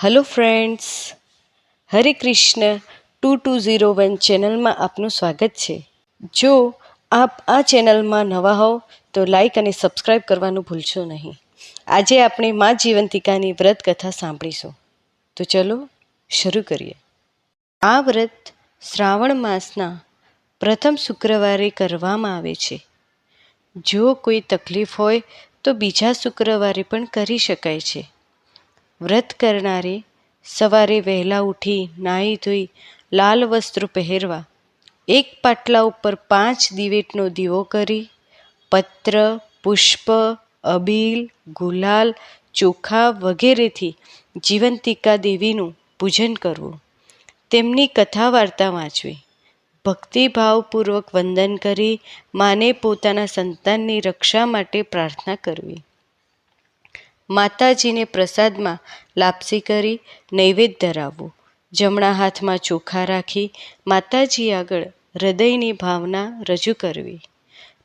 Hello friends Hare Krishna two two zero one ચેનલમાં આપનું સ્વાગત છે. જો આપ આ ચેનલમાં નવા હોવ, તો લાઈક અને સબસ્ક્રાઈબ કરવાનું ભૂલશો નહીં. આજે આપણે મા જીવંતિકાની વ્રત કથા સાંભળીશું. તો ચલો શરૂ કરીએ. આ વ્રત શ્રાવણ માસના પ્રથમ શુક્રવારે કરવામાં આવે છે. જો કોઈ તકલીફ હોય, તો બીજા શુક્રવારે પણ કરી શકાય છે. વ્રત કરનારે સવારે વહેલા ઉઠી નાહી ધોઈ લાલ વસ્ત્ર પહેરવા, એક પાટલા ઉપર પાંચ દિવેટનો દીવો કરી, પત્ર, પુષ્પ, અબીલ, ગુલાલ, ચોખા વગેરેથી જીવંતિકા દેવીનું પૂજન કરવું. તેમની કથા વાર્તા વાંચવી. ભક્તિભાવપૂર્વક વંદન કરી માને પોતાના સંતાનની રક્ષા માટે પ્રાર્થના કરવી. માતાજીને પ્રસાદમાં લાપસી કરી નૈવેદ્ય ધરાવવું. જમણા હાથમાં ચોખા રાખી માતાજી આગળ હૃદયની ભાવના રજૂ કરવી.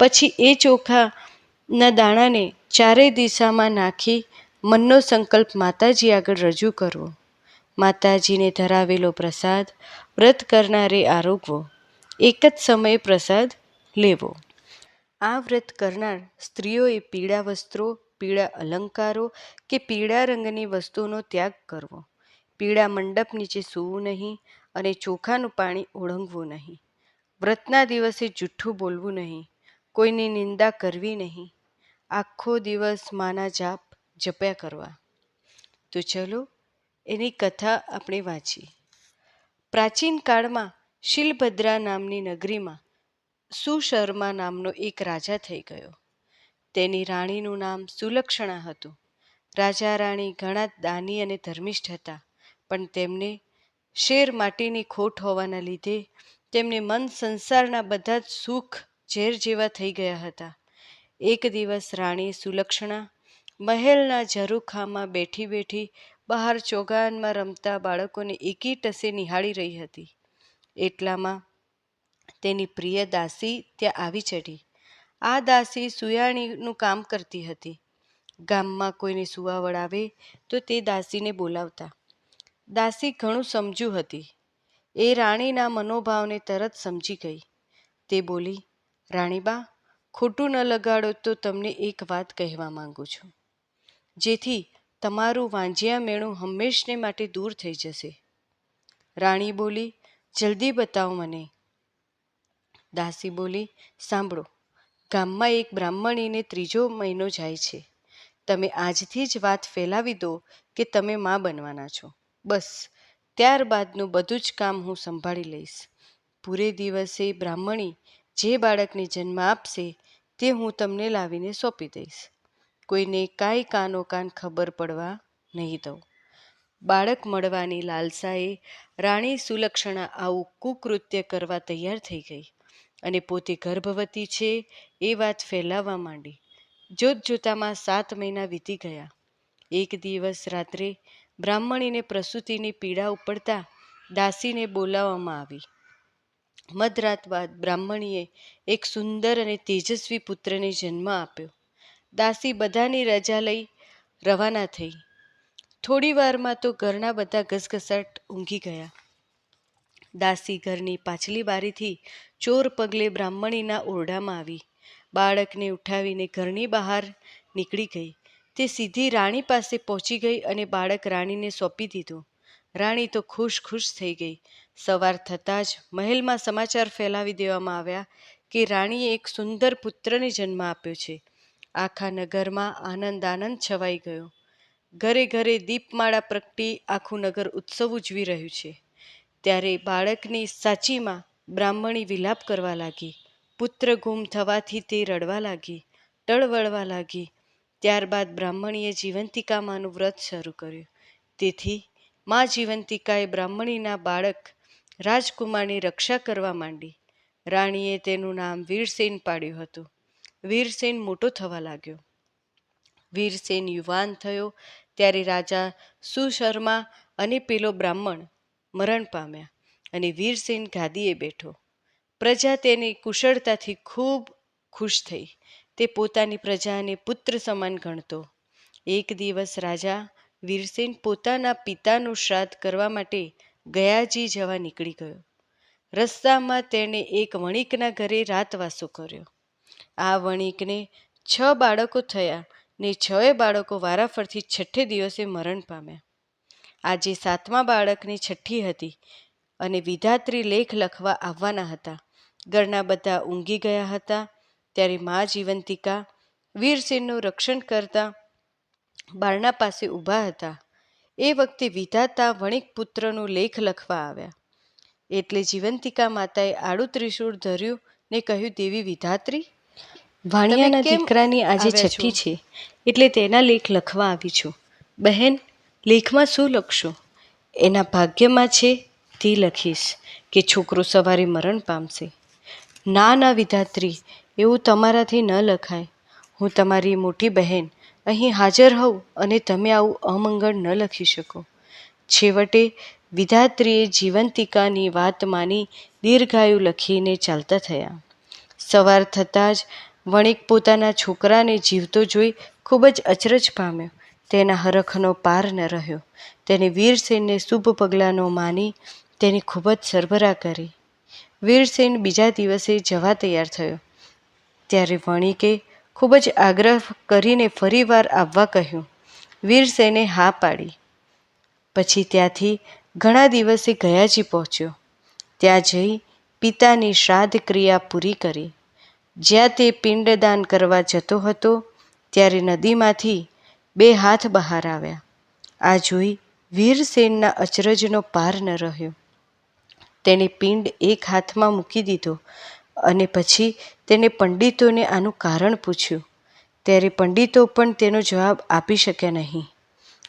પછી એ ચોખાના દાણાને ચારેય દિશામાં નાખી મનનો સંકલ્પ માતાજી આગળ રજૂ કરવો. માતાજીને ધરાવેલો પ્રસાદ, વ્રત કરનારે આરોગવો. એક જ સમયે પ્રસાદ લેવો. આ વ્રત કરનાર સ્ત્રીઓએ પીળા વસ્ત્રો પીળા અલંકારો કે પીળા રંગની વસ્તુનો ત્યાગ કરવો. પીળા મંડપ નીચે સૂવું નહીં અને ચોખાનું પાણી ઓળંગવું નહીં. વ્રતના દિવસે જૂઠ્ઠું બોલવું નહીં. કોઈની નિંદા કરવી નહીં. આખો દિવસ માના જાપ જપ્યા કરવા. તો ચલો એની કથા આપણે વાંચીએ. પ્રાચીન કાળમાં શિલભદ્રા નામની નગરીમાં સુશર્મા નામનો એક રાજા થઈ ગયો. તેની રાણીનું નામ સુલક્ષણા હતું. રાજા રાણી ઘણા દાની અને ધર્મિષ્ઠ હતા, પણ તેમને શેર માટીની ખોટ હોવાના લીધે તેમને મન સંસારના બધા જ સુખ ઝેર જેવા થઈ ગયા હતા. એક દિવસ રાણી સુલક્ષણા મહેલના ઝરૂખામાં બેઠી બેઠી બહાર ચોગાનમાં રમતા બાળકોને એકી ટસે નિહાળી રહી હતી. એટલામાં તેની પ્રિય દાસી ત્યાં આવી ચડી આ દાસી સુયાણીનું કામ કરતી હતી. ગામમાં કોઈને સુવાવડ આવે તો તે દાસીને બોલાવતા. દાસી ઘણું સમજુ હતી. એ રાણીના મનોભાવને તરત સમજી ગઈ. તે બોલી, રાણીબા, ખોટું ન લગાડો તો તમને એક વાત કહેવા માંગુ છું. જેથી તમારું વાંજિયા મેણું હંમેશને માટે દૂર થઈ જશે. રાણી બોલી, જલ્દી બતાવો મને. દાસી બોલી, સાંભળો ગામમાં એક બ્રાહ્મણીને ત્રીજો મહિનો જાય છે. તમે આજથી જ વાત ફેલાવી દો કે તમે મા બનવાના છો. બસ, ત્યારબાદનું બધું જ કામ હું સંભાળી લઈશ. પૂરે દિવસે બ્રાહ્મણી જે બાળકને જન્મ આપશે તે હું તમને લાવીને સોંપી દઈશ. કોઈને કાંઈ કાનો કાન ખબર પડવા નહીં દઉં. બાળક મળવાની લાલસાએ રાણી સુલક્ષણા આવું કુકૃત્ય કરવા તૈયાર થઈ ગઈ. અને પોતે ગર્ભવતી છે, એ વાત ફેલાવવા માંડી. જોત જોતામાં સાત મહિના વીતી ગયા. એક દિવસ રાત્રે બ્રાહ્મણીને પ્રસૂતિની પીડા ઉપડતા દાસીને બોલાવવામાં આવી. મધરાત બાદ બ્રાહ્મણીએ એક સુંદર અને તેજસ્વી પુત્રને જન્મ આપ્યો. દાસી બધાની રજા લઈ રવાના થઈ. થોડી વારમાં તો ઘરના બધા ઘસઘસાટ ઊંઘી ગયા. દાસી ઘરની પાછલી બારીથી ચોર પગલે બ્રાહ્મણીના ઓરડામાં આવી. બાળકને ઉઠાવીને ઘરની બહાર નીકળી ગઈ. તે સીધી રાણી પાસે પહોંચી ગઈ અને બાળક રાણીને સોંપી દીધું. રાણી તો ખુશ ખુશ થઈ ગઈ. સવાર થતાં જ મહેલમાં સમાચાર ફેલાવી દેવામાં આવ્યા કે રાણીએ એક સુંદર પુત્રને જન્મ આપ્યો છે. આખા નગરમાં આનંદ આનંદ છવાઈ ગયો. ઘરે ઘરે દીપમાળા પ્રગટી આખું નગર ઉત્સવ ઉજવી રહ્યું છે. ત્યારે બાળકની સાચીમાં બ્રાહ્મણી વિલાપ કરવા લાગી. પુત્ર ગુમ થવાથી તે રડવા લાગી, ટળવળવા લાગી. ત્યારબાદ બ્રાહ્મણીએ જીવંતિકામાનું વ્રત શરૂ કર્યું. તેથી મા જીવંતિકાએ બ્રાહ્મણીના બાળક રાજકુમારની રક્ષા કરવા માંડી. રાણીએ તેનું નામ વીરસેન પાડ્યું હતું. વીરસેન મોટો થવા લાગ્યો. વીરસેન યુવાન થયો. ત્યારે રાજા સુશર્મા અને પેલો બ્રાહ્મણ મરણ પામ્યા અને વીરસેન ગાદીએ બેઠો. પ્રજા તેની કુશળતાથી ખૂબ ખુશ થઈ. તે પોતાની પ્રજાને પુત્ર સમાન ગણતો. એક દિવસ રાજા વીરસેન પોતાના પિતાનું શ્રાદ્ધ કરવા માટે ગયાજી જવા નીકળી ગયો. રસ્તામાં તેણે એક વણિકના ઘરે રાતવાસો કર્યો. આ વણિકને છ બાળકો થયા ને છએ બાળકો વારાફરથી છઠ્ઠે દિવસે મરણ પામ્યા. આજે સાતમા બાળકની છઠ્ઠી હતી અને વિધાત્રી લેખ લખવા આવવાના હતા. ઘરના બધા ઊંઘી ગયા હતા. ત્યારે મા જીવંતિકા વીરસિંહનું રક્ષણ કરતા બારણા પાસે ઊભા હતા. એ વખતે વિધાતા વણિક પુત્રનું લેખ લખવા આવ્યા. એટલે જીવંતિકા માતાએ આડું ત્રિશૂળ ધર્યું ને કહ્યું દેવી વિધાત્રી વાણિયાના દીકરાની આજે છઠ્ઠી છે એટલે તેના લેખ લખવા આવી છું. બહેન લેખમાં શું લખશો? એના ભાગ્યમાં છે, તે લખીશ કે છોકરો સવારે મરણ પામશે. ના ના વિધાત્રી, એવું તમારાથી ન લખાય. હું તમારી મોટી બહેન, અહીં હાજર હોઉં અને તમે આવું અમંગળ ન લખી શકો. છેવટે, વિધાત્રીએ જીવંતિકાની વાત માની દીર્ઘાયુ લખીને ચાલતા થયા. સવાર થતાં જ વણિક પોતાના છોકરાને જીવતો જોઈ ખૂબ જ અચરજ પામ્યો. તેના હરખનો પાર ન રહ્યો. તેને વીરસેનને શુભ પગલાંનો માની તેની ખૂબ જ સરભરા કરી. વીરસેન બીજા દિવસે જવા તૈયાર થયો. ત્યારે વણિકે ખૂબ જ આગ્રહ કરીને ફરીવાર આવવા કહ્યું. વીરસેને હા પાડી. પછી ત્યાંથી ઘણા દિવસે ગયાજી પહોંચ્યો. ત્યાં જઈ પિતાની શ્રાદ્ધ ક્રિયા પૂરી કરી. જ્યાં તે પિંડદાન કરવા જતો હતો, ત્યારે નદીમાંથી બે હાથ બહાર આવ્યા. આ જોઈ વીરસેનના અચરજનો પાર ન રહ્યો. તેણે પિંડ એક હાથમાં મૂકી દીધો અને પછી તેણે પંડિતોને આનું કારણ પૂછ્યું. ત્યારે પંડિતો પણ તેનો જવાબ આપી શક્યા નહીં.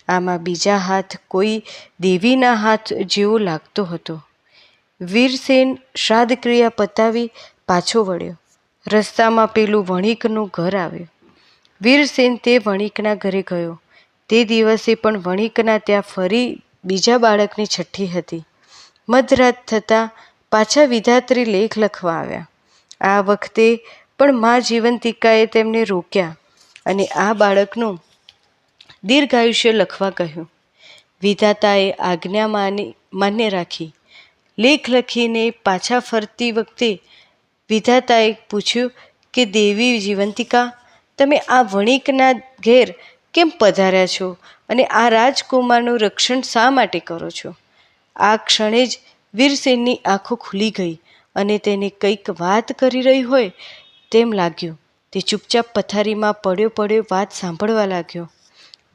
આમાં બીજા હાથ કોઈ દેવીના હાથ જેવો લાગતો હતો. વીરસેન શ્રાદ્ધ ક્રિયા પતાવી પાછો વળ્યો. રસ્તામાં પેલું વણિકનું ઘર આવ્યું. વીરસેન તે વણિકના ઘરે ગયો. તે દિવસે પણ વણિકના ત્યાં ફરી બીજા બાળકની છઠ્ઠી હતી. મધરાત થતાં પાછા વિધાત્રી લેખ લખવા આવ્યા. આ વખતે પણ મા જીવંતિકાએ તેમને રોક્યા અને આ બાળકનું દીર્ઘાયુષ્ય લખવા કહ્યું. વિધાતાએ આજ્ઞા માની, માન્ય રાખી. લેખ લખીને પાછા ફરતી વખતે વિધાતાએ પૂછ્યું કે, દેવી જીવંતિકા તમે આ વણિકના ઘેર કેમ પધાર્યા છો અને આ રાજકુમારનું રક્ષણ શા માટે કરો છો? આ ક્ષણે જ વીરસેનની આંખો ખુલી ગઈ અને તેને કંઈક વાત કરી રહી હોય તેમ લાગ્યું. તે ચૂપચાપ પથારીમાં પડ્યો પડ્યો વાત સાંભળવા લાગ્યો.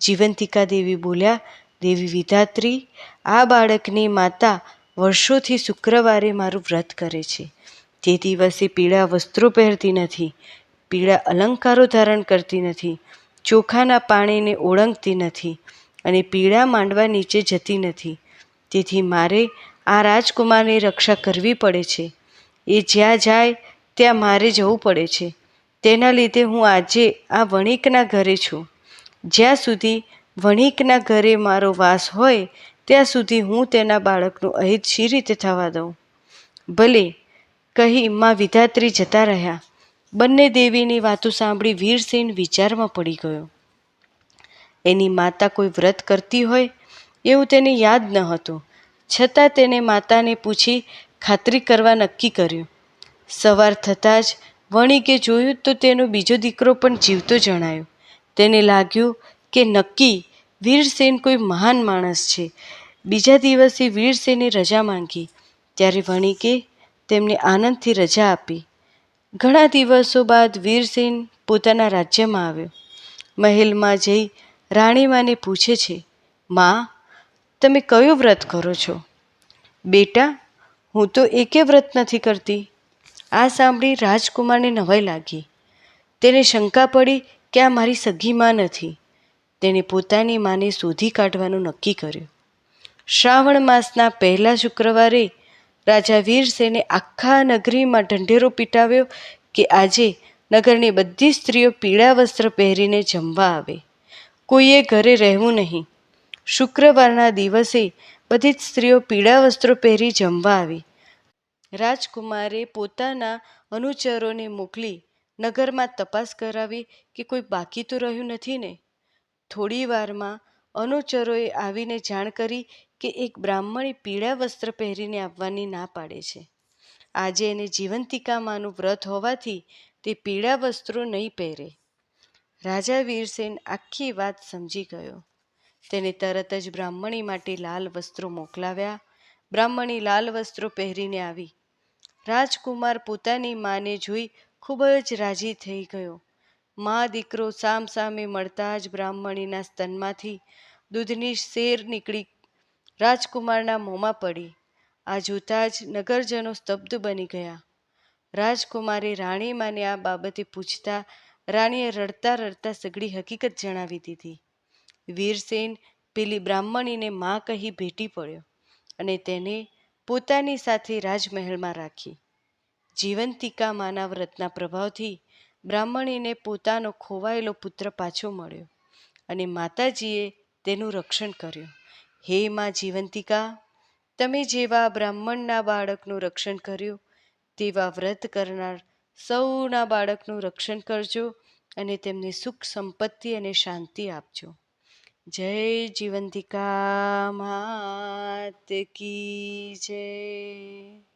જીવંતિકા દેવી બોલ્યા, દેવી વિધાત્રી, આ બાળકની માતા વર્ષોથી શુક્રવારે મારું વ્રત કરે છે. તે દિવસે પીળા વસ્ત્રો પહેરતી નથી. પીળા અલંકારો ધારણ કરતી નથી, ચોખાના પાણીને ઓળંગતી નથી અને પીળા માંડવા નીચે જતી નથી. તેથી મારે આ રાજકુમારની રક્ષા કરવી પડે છે. એ જ્યાં જાય, ત્યાં મારે જવું પડે છે. તેના લીધે હું આજે આ વણિકના ઘરે છું. જ્યાં સુધી વણિકના ઘરે મારો વાસ હોય, ત્યાં સુધી હું તેના બાળકનું અહિત શી રીતે થવા દઉં? ભલે, કહી માં વિધાત્રી જતા રહ્યા. બંને દેવીની વાતો સાંભળી વીરસેન વિચારમાં પડી ગયો. એની માતા કોઈ વ્રત કરતી હોય એવું તેને યાદ ન હતું. છતાં તેને માતાને પૂછી ખાતરી કરવા નક્કી કર્યું. સવાર થતાં જ વણિકે જોયું તો તેનો બીજો દીકરો પણ જીવતો જણાયો. તેને લાગ્યું કે નક્કી વીરસેન કોઈ મહાન માણસ છે. બીજા દિવસે વીરસેને રજા માંગી. ત્યારે વણિકે તેમને આનંદથી રજા આપી. ઘણા દિવસો બાદ વીરસેન પોતાના રાજ્યમાં આવ્યો. મહેલમાં જઈ રાણીમાને પૂછે છે, માં, તમે કયું વ્રત કરો છો? બેટા, હું તો એકે વ્રત નથી કરતી. આ સાંભળી રાજકુમારને નવાઈ લાગી. તેને શંકા પડી કે આ મારી સગી માં નથી. તેણે પોતાની માને શોધી કાઢવાનું નક્કી કર્યું. શ્રાવણ માસના પહેલા શુક્રવારે રાજા વીરસેને આખા નગરીમાં ઢંઢેરો પીટાવ્યો કે આજે નગરની બધી સ્ત્રીઓ પીળા વસ્ત્ર પહેરીને જમવા આવે. કોઈએ ઘરે રહેવું નહીં. શુક્રવારના દિવસે બધી જ સ્ત્રીઓ પીળા વસ્ત્રો પહેરી જમવા આવી. રાજકુમારે પોતાના અનુચરોને મોકલી નગરમાં તપાસ કરાવી કે કોઈ બાકી તો રહ્યું નથી ને? થોડી વારમાં અનુચરોએ આવીને જાણ કરી કે એક બ્રાહ્મણી પીળા વસ્ત્ર પહેરીને આવવાની ના પાડે છે. આજે એને જીવંતિકામાંનું વ્રત હોવાથી તે પીળા વસ્ત્રો નહીં પહેરે. રાજા વીરસેન આખી વાત સમજી ગયો. તેને તરત જ બ્રાહ્મણી માટે લાલ વસ્ત્રો મોકલાવ્યા. બ્રાહ્મણી લાલ વસ્ત્રો પહેરીને આવી. રાજકુમાર પોતાની માને જોઈ ખૂબ જ રાજી થઈ ગયો. મા દીકરો સામ સામે મળતા જ બ્રાહ્મણીના સ્તનમાંથી દૂધની શેર નીકળી રાજકુમારના મોંમાં પડી. આ જોતાં જ નગરજનો સ્તબ્ધ બની ગયા. રાજકુમારે રાણીમાને આ બાબતે પૂછતા રાણીએ રડતા રડતા સઘળી હકીકત જણાવી દીધી. વીરસેન પેલી બ્રાહ્મણીને માં કહી ભેટી પડ્યો અને તેને પોતાની સાથે રાજમહેલમાં રાખી. જીવંતિકા માના વ્રતના પ્રભાવથી બ્રાહ્મણીને પોતાનો ખોવાયેલો પુત્ર પાછો મળ્યો અને માતાજીએ તેનું રક્ષણ કર્યું. હે માં જીવંતિકા, તમે જેવા બ્રાહ્મણના બાળકનું રક્ષણ કર્યું, તેવા વ્રત કરનાર સૌના બાળકનું રક્ષણ કરજો અને તેમને સુખ, સંપત્તિ અને શાંતિ આપજો. જય જીવંતિકા, માત કી જય.